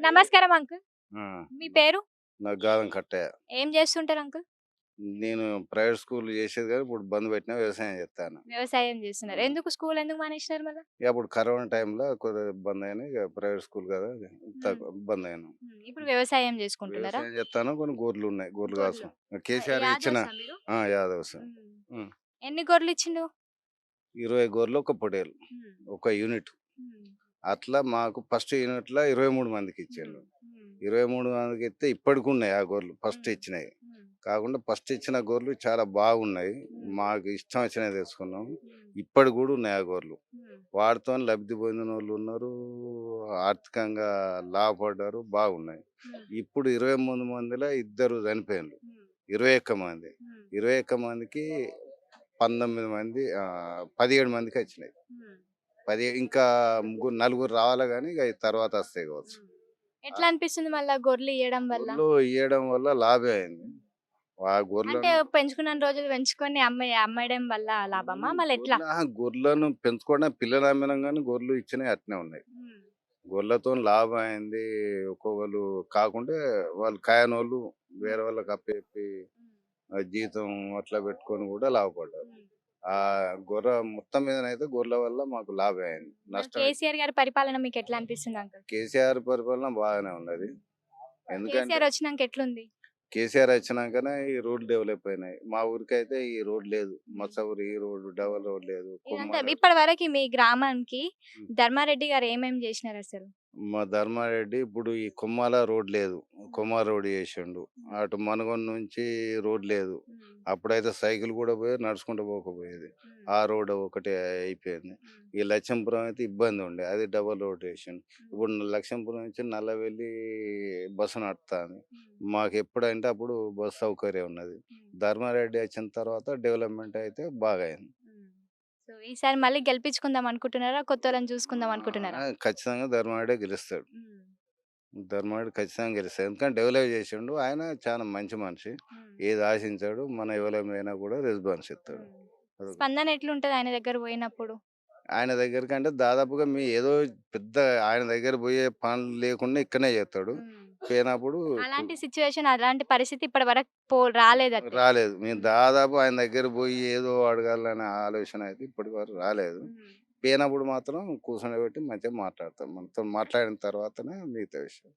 నమస్కారం అంకుల్. మీ పేరు? నాకు గాదం కట్టే ఏం చేస్తుంటారు అంకుల్? నేను ప్రైవేట్ స్కూల్ చేసేది కానీ ఇప్పుడు బంద్ పెట్టినా వ్యవసాయం చేస్తాను వ్యవసాయం చేస్తున్నారు. ఎందుకు స్కూల్ ఎందుకు మానేసినారు మళ్ళీ? అప్పుడు కరోనా టైంలో కొద్దిగా బంద్ అయినా ఇక ప్రైవేట్ స్కూల్ కదా తక్కువ బంద్ అయినా. ఇప్పుడు వ్యవసాయం చేసుకుంటున్నారా? వ్యవసాయం చేస్తాను కొన్ని గొర్రెలు ఉన్నాయి. గొర్రెలు. కాసం కేసీఆర్ ఇచ్చిన యాదవ్ సార్. ఎన్ని గొర్రెలు ఇచ్చిండు ఇరవై గొర్రెలు ఒక పొటేలు ఉమ్. ఒక యూనిట్. అట్లా మాకు ఫస్ట్ యూనిట్లో ఇరవై మూడు మందికి ఇచ్చిండు. ఇరవై మూడు మందికి ఇస్తే ఇప్పటికి ఉన్నాయి ఆ గొర్రెలు ఫస్ట్. ఇచ్చినాయి. కాకుండా ఫస్ట్ ఇచ్చిన గొర్రెలు చాలా బాగున్నాయి. మాకు ఇష్టం వచ్చినవి తెచ్చుకున్నాం ఉమ్. ఇప్పటికి కూడా ఉన్నాయి ఆ గొర్రెలు ఉమ్. వాటితో లబ్ధి పొందిన వాళ్ళు ఉన్నారు ఆర్థికంగా లాభపడ్డారు బాగున్నాయి. ఇప్పుడు ఇరవై మూడు మందిలో ఇద్దరు చనిపోయారు ఉమ్. ఇరవై ఒక్క మంది. ఇరవై ఒక్క మందికి పంతొమ్మిది మంది పదిహేడు మందికి వచ్చినాయి. పది ఇంకా ముగ్గురు నలుగురు రావాలి కానీ ఇక తర్వాత వస్తాయి కావచ్చు. ఎట్లా అనిపిస్తుంది మళ్ళా గొర్రెలు ఇవ్వడం వల్ల గొర్రెలు ఇవ్వడం వల్ల లాభే అయింది ఆ గొర్రెలను అంటే పెంచుకున్న రోజులు పెంచుకొని అమ్మ అమ్మడం వల్ల లాభమా మళ్ళీ ఎట్లా ఆహా, గొర్రెలను పెంచుకోవడం పిల్లలు అమ్మినాం కానీ గొర్రెలు ఇచ్చినవి అట్నే ఉన్నాయి ఉమ్. గొర్రెలతో లాభం అయింది ఒక్కొక్కరు కాకుంటే వాళ్ళు కాయనోళ్ళు వేరే వాళ్ళకి. ఆ జీతం అట్లా పెట్టుకొని కూడా లాభపడ్డారు. ఆ గొర్రె మొత్తం మీద అయితే గొర్రెల వల్ల మాకు లాభం అయింది. నష్టం కేసీఆర్ గారి పరిపాలన మీకు ఎట్లా అనిపిస్తుంది అంకుల్? కేసీఆర్ పరిపాలన బాగానే ఉన్నది. ఎందుకంటే కేసీఆర్ వచ్చినాక ఎట్లుంది? కేసీఆర్ వచ్చినాకనే ఈ రోడ్ డెవలప్ అయినాయి. మా ఊరికి అయితే ఈ రోడ్ లేదు. మత్స ఊరు ఈ రోడ్ డబల్ రోడ్ లేదు. ఇదంతా. ఇప్పటి వరకు మీ గ్రామానికి. ధర్మారెడ్డి గారు ఏమేమి చేసినారు అసలు? మా ధర్మారెడ్డి ఇప్పుడు ఈ కొమ్మాల రోడ్ లేదు. కొమ్మాల రోడ్ చేసిండు. అటు మనగొండ నుంచి రోడ్ లేదు. అప్పుడైతే సైకిల్ కూడా పోయి నడుచుకుంటూ పోకపోయేది. ఆ రోడ్ ఒకటి అయిపోయింది. ఈ లక్ష్మీపురం అయితే ఇబ్బంది ఉండే. అది డబల్ రోడ్ వేసిండు ఇప్పుడు లక్ష్మీపురం నుంచి నల్లవెల్లి బస్సు నడుస్తుంది మాకు ఎప్పుడంటే అప్పుడు బస్ సౌకర్యం ఉన్నది. ధర్మారెడ్డి వచ్చిన తర్వాత డెవలప్మెంట్ అయితే బాగా అయింది సో ఈసారి మళ్ళీ గెలిపించుకుందాం అనుకుంటున్నారా? కొత్త వాళ్ళని చూసుకుందాం అనుకుంటున్నారా? ఖచ్చితంగా ధర్మారెడ్డి గెలుస్తాడు. ధర్మారెడ్డి ఖచ్చితంగా గెలుస్తాడు. ఎందుకంటే డెవలప్ చేసిండు. ఆయన చాలా మంచి మనిషి. ఏది ఆశించాడు మన ఎవరైనా కూడా రెస్పాన్స్ ఇస్తాడు. స్పందన ఎట్లుంటది ఆయన దగ్గర పోయినప్పుడు? ఆయన దగ్గరికి అంటే దాదాపుగా మీ ఏదో పెద్ద ఆయన దగ్గర పోయే పనులు లేకుండా ఇక్కడనే చేస్తాడు. పోయినప్పుడు అలాంటి సిచ్యువేషన్ అలాంటి పరిస్థితి ఇప్పటి వరకు పో రాలేదు రాలేదు. మేము దాదాపు ఆయన దగ్గర పోయి ఏదో అడగాలనే ఆలోచన అయితే ఇప్పటి వరకు రాలేదు. పోయినప్పుడు మాత్రం కూర్చొని పెట్టి మంచిగా మాట్లాడతాం. మనతో మాట్లాడిన తర్వాతనే మిగతా విషయం